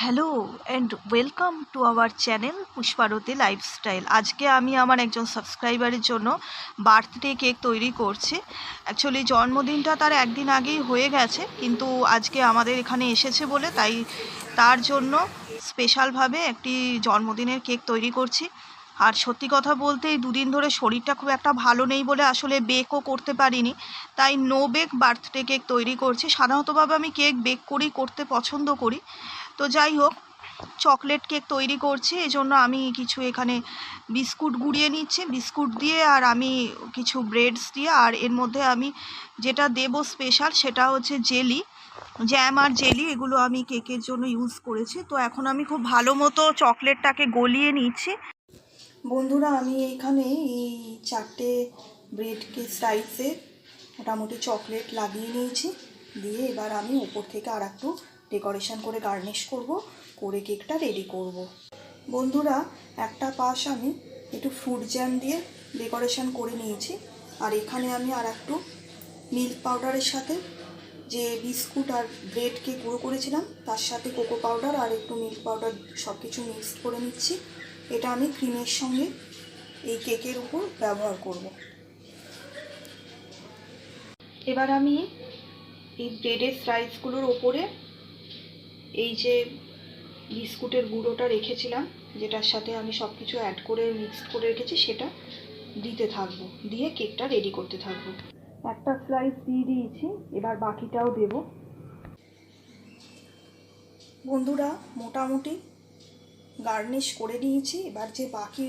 Hello and welcome to our channel Pushparati lifestyle. আজকে আমি আমার একজন সাবস্ক্রাইবারের জন্য বার্থডে কেক তৈরি করছি। অ্যাকচুয়ালি জন্মদিনটা তার একদিন আগেই হয়ে গেছে, কিন্তু আজকে আমাদের এখানে এসেছে বলে তাই তার জন্য স্পেশালভাবে একটি জন্মদিনের কেক তৈরি করছি। আর সত্যি কথা বলতে এই দুদিন ধরে শরীরটা খুব একটা ভালো নেই বলে আসলে বেকও করতে পারিনি। তাই নো বেক বার্থডে কেক তৈরি করছি। সাধারণতভাবে আমি কেক বেক করেই করতে পছন্দ করি। তো যাই হোক চকলেট কেক তৈরি করছি এই জন্য আমি কিছু এখানে বিস্কুট গুঁড়িয়ে নিচ্ছি। বিস্কুট দিয়ে আর আমি কিছু ব্রেডস দিয়ে, আর এর মধ্যে আমি যেটা দেব স্পেশাল সেটা হচ্ছে জেলি জ্যাম আর জেলি এগুলো আমি কেকের জন্য ইউজ করেছি। তো এখন আমি খুব ভালো মতো চকলেটটাকে গলিয়ে নিচ্ছি। বন্ধুরা, আমি এইখানে এই চারটে ব্রেড কেক সাইজে মোটামুটি চকলেট লাগিয়ে নিয়েছি। দিয়ে এবার আমি উপর থেকে আর একটু ডেকোরেশন করে গার্নিশ করব, করে কেকটা রেডি করব। বন্ধুরা, একটা পাশ আমি একটু ফ্রুট জ্যাম দিয়ে ডেকোরেশন করে নিয়েছি। আর এখানে আমি আর একটু মিল্ক পাউডারের সাথে যে বিস্কুট আর ব্রেডকে গুঁড়ো করেছিলাম, তার সাথে কোকো পাউডার আর একটু মিল্ক পাউডার সব কিছু মিক্সড করে নিচ্ছি। এটা আমি ক্রিমের সঙ্গে এই কেকের উপর ব্যবহার করব। এবার আমি এই ব্রেডের স্লাইসগুলোর ওপরে এই যে বিস্কুটের গুঁড়োটা রেখেছিলাম, যেটার সাথে আমি সব কিছু অ্যাড করে মিক্সড করে রেখেছি, সেটা দিতে থাকব। দিয়ে কেকটা রেডি করতে থাকব। একটা স্লাইস দিয়ে দিয়েছি, এবার বাকিটাও দেব। বন্ধুরা, মোটামুটি গার্নিশ করে নিয়েছি। এবার যে বাকি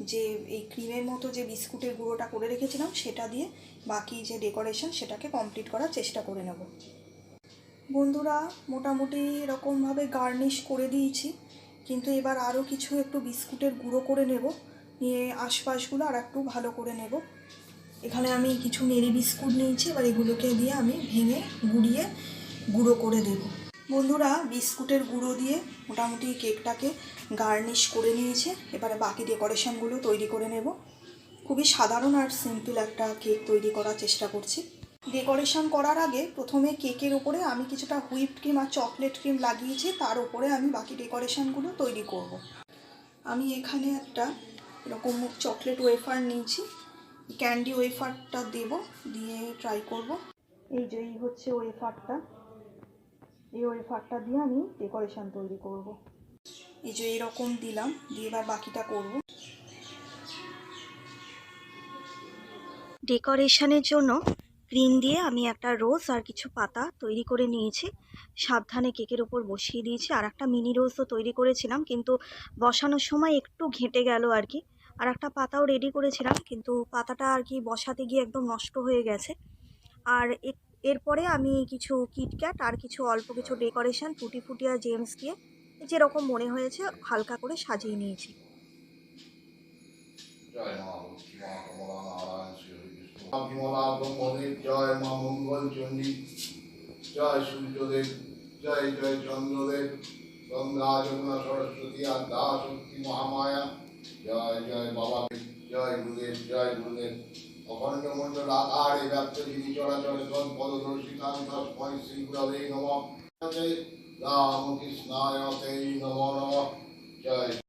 যে এই ক্রিমের মতো যে বিস্কুটের গুঁড়োটা করে রেখেছিলাম, সেটা দিয়ে বাকি যে ডেকোরেশন সেটাকে কমপ্লিট করার চেষ্টা করে নেব। বন্ধুরা, মোটামুটি এরকমভাবে গার্নিশ করে দিয়েছি। কিন্তু এবার আরও কিছু একটু বিস্কুটের গুঁড়ো করে নেব। নিয়ে আশপাশগুলো আর একটু ভালো করে নেব। এখানে আমি কিছু মেরি বিস্কুট নিয়েছি, এবার এগুলোকে দিয়ে আমি ভেঙে গুঁড়িয়ে গুঁড়ো করে দেব। বন্ধুরা, বিস্কুটের গুঁড়ো দিয়ে মোটামুটি কেকটাকে গার্নিশ করে নিয়েছে। এবারে বাকি ডেকোরেশনগুলো তৈরি করে নেব। খুবই সাধারণ আর সিম্পল একটা কেক তৈরি করার চেষ্টা করছি। ডেকোরেশন করার আগে প্রথমে কেকের উপরে আমি কিছুটা হুইপড ক্রিম আর চকলেট ক্রিম লাগিয়েছি, তার উপরে আমি বাকি ডেকোরেশনগুলো তৈরি করব। আমি এখানে একটা এরকম চকলেট ওয়েফার নিয়েছি, ক্যান্ডি ওয়েফারটা দেব, দিয়ে ট্রাই করব। এই যে, এই হচ্ছে ওয়েফারটা। এই ওয়েফারটা দিয়ে আমি ডেকোরেশন তৈরি করব। এই যে এরকম দিলাম, দিয়ে এবার বাকিটা করব। ডেকোরেশনের জন্য ক্রিম দিয়ে আমি একটা রোজ আর কিছু পাতা তৈরি করে নিয়েছি। সাবধানে কেকের ওপর বসিয়ে দিয়েছি। আর একটা মিনি রোজও তৈরি করেছিলাম, কিন্তু বসানোর সময় একটু ঘেঁটে গেল আর কি। আর একটা পাতাও রেডি করেছিলাম, কিন্তু পাতাটা আর কি বসাতে গিয়ে একদম নষ্ট হয়ে গেছে। আর এরপরে আমি কিছু কিটক্যাট আর কিছু অল্প কিছু ডেকোরেশন ফুটি আর জেমস দিয়ে যেরকম মনে হয়েছে, হালকা করে সাজিয়ে নিয়েছি জয় মা লক্ষ্মী মা কমলা নারায়ণ শ্রী হরিকৃষ্ণ মা বিমলা জয় মা মঙ্গল চণ্ডী। জয় সূর্যদেব। জয় জয় চন্দ্রদেব। গঙ্গা, যমুনা, সরস্বতী, আর জয় জয় বাবা জয় গুরুদেব জয় গুরুদেব। অখণ্ড মণ্ডল আকারে ব্যাপ্ত যিনি চরাচর তৎপদর্শিতাং তস্মৈ শ্রী গুরবে নমঃ। রামকৃষ্ণায় নমো নমঃ। জয়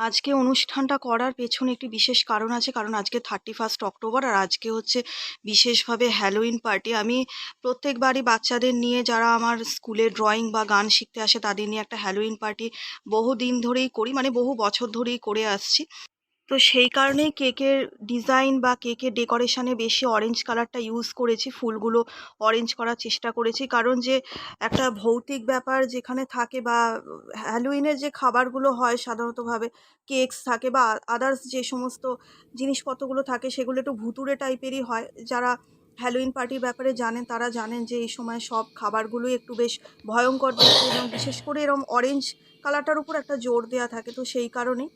আজকে অনুষ্ঠানটা করার পেছনে একটি বিশেষ কারণ আছে। কারণ আজকে থার্টি ফার্স্ট অক্টোবর আর আজকে হচ্ছে বিশেষভাবে হ্যালোইন পার্টি আমি প্রত্যেকবারই বাচ্চাদের নিয়ে যারা আমার স্কুলে ড্রয়িং বা গান শিখতে আসে, তাদের নিয়ে একটা হ্যালোইন পার্টি বহু দিন ধরেই করি মানে বহু বছর ধরেই করে আসছি। তো সেই কারণেই কেকের ডিজাইন বা কেকের ডেকোরেশনে বেশি অরেঞ্জ কালারটা ইউজ করেছি, ফুলগুলো অরেঞ্জ করার চেষ্টা করেছি। কারণ যে একটা ভৌতিক ব্যাপার যেখানে থাকে বা হ্যালোইনের যে খাবারগুলো হয় সাধারণতভাবে কেকস থাকে বা আদার্স যে সমস্ত জিনিসপত্রগুলো থাকে সেগুলো একটু ভুতুড়ে টাইপেরই হয়। যারা হ্যালোইন পার্টির ব্যাপারে জানেন, তারা জানেন যে এই সময় সব খাবারগুলোই একটু বেশ ভয়ঙ্কর এবং বিশেষ করে এরম অরেঞ্জ কালারটার উপর একটা জোর দেওয়া থাকে। তো সেই কারণেই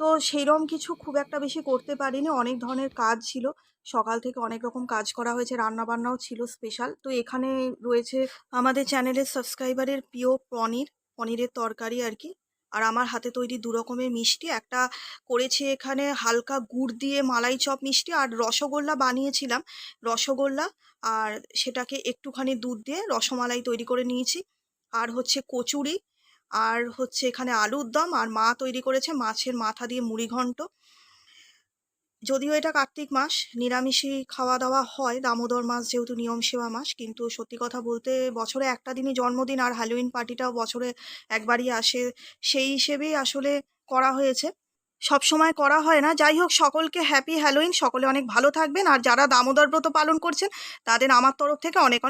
তো সেইরকম কিছু খুব একটা বেশি করতে পারিনি। অনেক ধরনের কাজ ছিল। সকাল থেকে অনেক রকম কাজ করা হয়েছে। রান্না বান্নাও ছিল স্পেশাল তো এখানে রয়েছে আমাদের চ্যানেলের সাবস্ক্রাইবারের প্রিয় পনির। পনিরের তরকারি আর কি আর আমার হাতে তৈরি দু রকমের মিষ্টি। একটা করেছি এখানে হালকা গুড় দিয়ে মালাই চপ মিষ্টি আর রসগোল্লা বানিয়েছিলাম। রসগোল্লা আর সেটাকে একটুখানি দুধ দিয়ে রসমালাই তৈরি করে নিয়েছি। আর হচ্ছে কচুরি। আর হচ্ছে এখানে আলুর দম, আর মা তৈরি করেছে মাছের মাথা দিয়ে মুড়ি ঘন্ট। যদিও এটা কার্তিক মাস, নিরামিষই খাওয়া দাওয়া হয়, দামোদর মাস যেহেতু নিয়ম সেবা মাস, কিন্তু সত্যি কথা বলতে বছরে একটা দিনই জন্মদিন, আর হ্যালোইন পার্টিটাও বছরে একবারই আসে। সেই হিসেবেই আসলে করা হয়েছে। সব সময় করা হয় না। যাই হোক, সকলকে হ্যাপি হ্যালোইন সকলে অনেক ভালো থাকবেন, আর যারা দামোদর ব্রত পালন করছেন, তাদের আমার তরফ থেকে অনেক অনেক